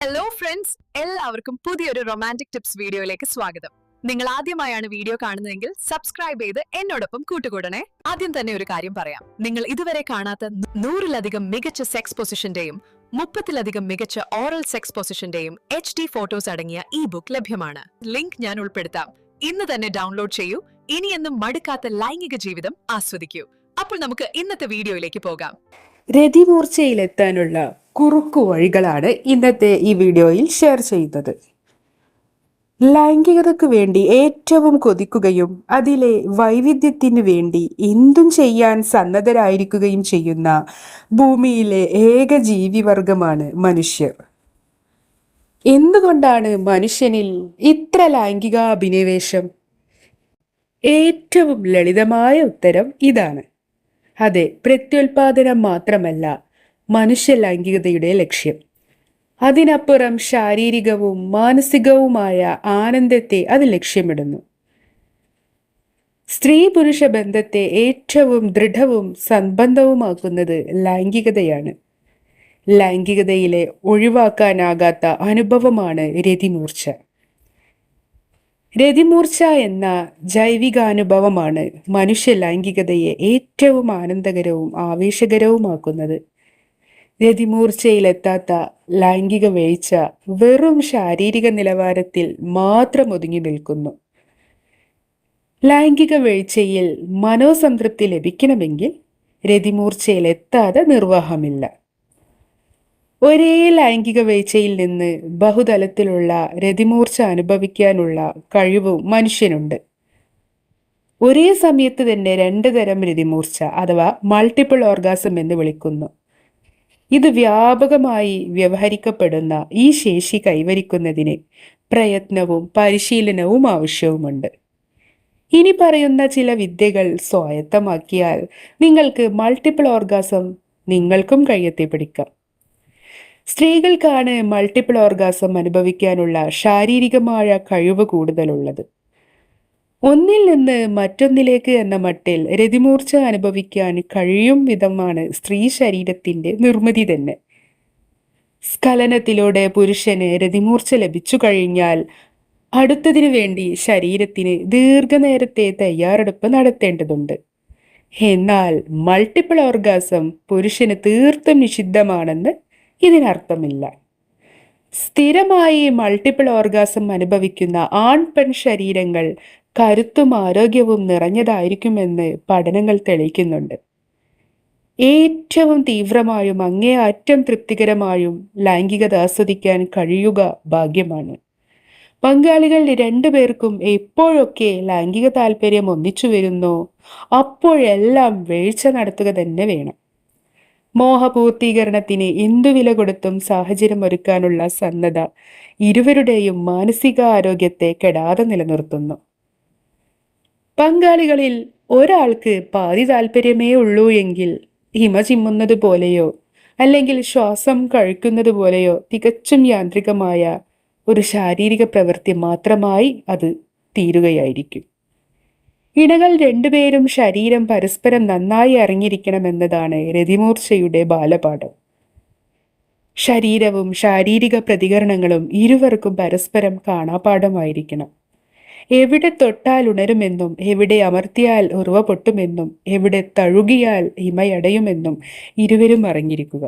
Hello friends എല്ലാവർക്കും പുതിയൊരു romantic tips വീഡിയോയിലേക്ക് സ്വാഗതം. നിങ്ങൾ ആദ്യമായാണ് വീഡിയോ കാണുന്നതെങ്കിൽ സബ്സ്ക്രൈബ് ചെയ്ത് എന്നോടൊപ്പം കൂട്ടുകൂടണേ. ആദ്യം തന്നെ ഒരു കാര്യം പറയാം. നിങ്ങൾ ഇതുവരെ കാണാത്ത നൂറിലധികം മികച്ച സെക്സ് പൊസിഷന്റെയും മുപ്പത്തിലധികം മികച്ച ഓറൽ സെക്സ് പൊസിഷന്റെയും എച്ച് ഡി ഫോട്ടോസ് അടങ്ങിയ ഇ ബുക്ക് ലഭ്യമാണ്. ലിങ്ക് ഞാൻ ഉൾപ്പെടുത്താം. ഇന്ന് തന്നെ ഡൗൺലോഡ് ചെയ്യൂ. ഇനിയെന്നും മടുക്കാത്ത ലൈംഗിക ജീവിതം ആസ്വദിക്കൂ. അപ്പോൾ നമുക്ക് ഇന്നത്തെ വീഡിയോയിലേക്ക് പോകാം. രതിമൂർച്ചയിലെത്താനുള്ള കുറുക്കു വഴികളാണ് ഇന്നത്തെ ഈ വീഡിയോയിൽ ഷെയർ ചെയ്യുന്നത്. ലൈംഗികതയ്ക്ക് വേണ്ടി ഏറ്റവും കൊതിക്കുകയും അതിലെ വൈവിധ്യത്തിന് വേണ്ടി എന്തും ചെയ്യാൻ സന്നദ്ധരായിരിക്കുകയും ചെയ്യുന്ന ഭൂമിയിലെ ഏക ജീവിവർഗമാണ് മനുഷ്യർ. എന്തുകൊണ്ടാണ് മനുഷ്യനിൽ ഇത്ര ലൈംഗിക അഭിനിവേശം ഏറ്റവും ലളിതമായ ഉത്തരം ഇതാണ്. അതെ പ്രത്യുൽപാദനം മാത്രമല്ല മനുഷ്യ ലൈംഗികതയുടെ ലക്ഷ്യം. അതിനപ്പുറം ശാരീരികവും മാനസികവുമായ ആനന്ദത്തെ അത് ലക്ഷ്യമിടുന്നു. സ്ത്രീ പുരുഷ ബന്ധത്തെ ഏറ്റവും ദൃഢവും സംബന്ധവുമാക്കുന്നത് ലൈംഗികതയാണ്. ലൈംഗികതയിലെ ഒഴിവാക്കാനാകാത്ത അനുഭവമാണ് രതിമൂർച്ച. രതിമൂർച്ച എന്ന ജൈവികാനുഭവമാണ് മനുഷ്യ ലൈംഗികതയെ ഏറ്റവും ആനന്ദകരവും ആവേശകരവുമാക്കുന്നത്. രതിമൂർച്ചയിലെത്താത്ത ലൈംഗിക വീഴ്ച വെറും ശാരീരിക നിലവാരത്തിൽ മാത്രം ഒതുങ്ങി നിൽക്കുന്നു. ലൈംഗിക വീഴ്ചയിൽ മനോസംതൃപ്തി ലഭിക്കണമെങ്കിൽ രതിമൂർച്ചയിലെത്താതെ നിർവാഹമില്ല. ഒരേ ലൈംഗിക വീഴ്ചയിൽ നിന്ന് ബഹുതലത്തിലുള്ള രതിമൂർച്ച അനുഭവിക്കാനുള്ള കഴിവും മനുഷ്യനുണ്ട്. ഒരേ സമയത്ത് തന്നെ രണ്ട് തരം രതിമൂർച്ച അഥവാ മൾട്ടിപ്പിൾ ഓർഗാസം എന്ന് വിളിക്കുന്നു. ഇത് വ്യാപകമായി വ്യവഹരിക്കപ്പെടുന്ന ഈ ശേഷി കൈവരിക്കുന്നതിന് പ്രയത്നവും പരിശീലനവും ആവശ്യവുമുണ്ട്. ഇനി പറയുന്ന ചില വിദ്യകൾ സ്വായത്തമാക്കിയാൽ നിങ്ങൾക്ക് മൾട്ടിപ്പിൾ ഓർഗാസം നിങ്ങൾക്കും കയ്യെത്തി പിടിക്കാം. സ്ത്രീകൾക്കാണ് മൾട്ടിപ്പിൾ ഓർഗാസം അനുഭവിക്കാനുള്ള ശാരീരികമായ കഴിവ് കൂടുതലുള്ളത്. ഒന്നിൽ നിന്ന് മറ്റൊന്നിലേക്ക് എന്ന മട്ടിൽ രതിമൂർച്ച അനുഭവിക്കാൻ കഴിയും വിധമാണ് സ്ത്രീ ശരീരത്തിന്റെ നിർമ്മിതി തന്നെ. സ്ഖലനത്തിലൂടെ പുരുഷന് രതിമൂർച്ച ലഭിച്ചു കഴിഞ്ഞാൽ അടുത്തതിനു വേണ്ടി ശരീരത്തിന് ദീർഘനേരത്തെ തയ്യാറെടുപ്പ് നടത്തേണ്ടതുണ്ട്. എന്നാൽ മൾട്ടിപ്പിൾ ഓർഗാസം പുരുഷന് തീർത്തും നിഷിദ്ധമാണെന്ന് ഇതിനർത്ഥമില്ല. സ്ഥിരമായി മൾട്ടിപ്പിൾ ഓർഗാസം അനുഭവിക്കുന്ന ആൺ പെൺ ശരീരങ്ങൾ കരുത്തും ആരോഗ്യവും നിറഞ്ഞതായിരിക്കുമെന്ന് പഠനങ്ങൾ തെളിയിക്കുന്നുണ്ട്. ഏറ്റവും തീവ്രമായും അങ്ങേയറ്റം തൃപ്തികരമായും ലൈംഗികത ആസ്വദിക്കാൻ കഴിയുക ഭാഗ്യമാണ്. പങ്കാളികൾ രണ്ടുപേർക്കും എപ്പോഴൊക്കെ ലൈംഗിക താല്പര്യം ഒന്നിച്ചു വരുന്നോ അപ്പോഴെല്ലാം വീഴ്ച നടത്തുക തന്നെ വേണം. മോഹപൂർത്തീകരണത്തിന് എന്തു വില കൊടുത്തും സാഹചര്യം ഒരുക്കാനുള്ള സന്നദ്ധ ഇരുവരുടെയും മാനസികാരോഗ്യത്തെ കെടാതെ നിലനിർത്തുന്നു. പങ്കാളികളിൽ ഒരാൾക്ക് പാതി താല്പര്യമേ ഉള്ളൂ എങ്കിൽ ഹിമ ചിമ്മുന്നത് പോലെയോ അല്ലെങ്കിൽ ശ്വാസം കഴിക്കുന്നത് പോലെയോ തികച്ചും യാന്ത്രികമായ ഒരു ശാരീരിക പ്രവൃത്തി മാത്രമായി അത് തീരുകയായിരിക്കും. ഇണകൾ രണ്ടുപേരും ശരീരം പരസ്പരം നന്നായി അറിഞ്ഞിരിക്കണമെന്നതാണ് രതിമൂർച്ചയുടെ ബാലപാഠം. ശരീരവും ശാരീരിക പ്രതികരണങ്ങളും ഇരുവർക്കും പരസ്പരം കാണാപാഠമായിരിക്കണം. എവിടെ തൊട്ടാൽ ഉണരുമെന്നും എവിടെ അമർത്തിയാൽ ഉറവ പൊട്ടുമെന്നും എവിടെ തഴുകിയാൽ ഇമയടയുമെന്നും ഇരുവരും അറിഞ്ഞിരിക്കുക.